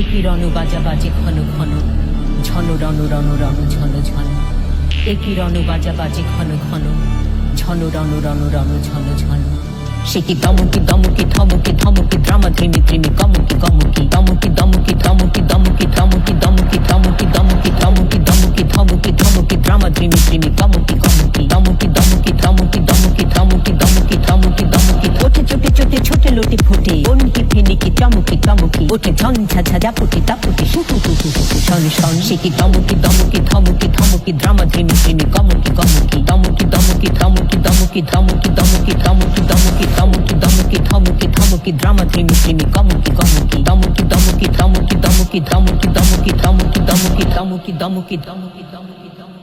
একই রণ বাজা বাজে ঘন ঘন, ঝন রণ রণ রণ ঝন ঝন। একই রণ বাজা বাজে ঘন ঘন, ঝন রণ রণ রণ ঝন ঝন। সে কি দমকি দমকি ধমকি ধমকি দ্রামা ধ্রিমি ধ্রিমি কমকি কমকি দমকি দমকি ধমকি দমকি ধমকি দমকি ধমকি দমকি ধমকি দমকি ধমকি ধমকি দ্রামা ধ্রিমি ধ্রিমি কমকি কমকি ফেনিকি চমকি চমকি ওঠে ঝন ঝাঝা জাপুটি তাপুটি হু হু হু হু হু শন শন সে কি দমকি দমকি ধমকি ধমকি ধ্রিমি ধ্রিমি কমকি কমকি দমকি দমকি ধমকি দমকি ধমকি দমকি ধমকি দমকি ধমকি দমকি ধমকি ধমকি ধ্রিমি ধ্রিমি কমকি কমকি দমকি দমকি ধমকি দমকি ধমকি দমকি ধমকি দমকি ধমকি দমকি দমকি দমকি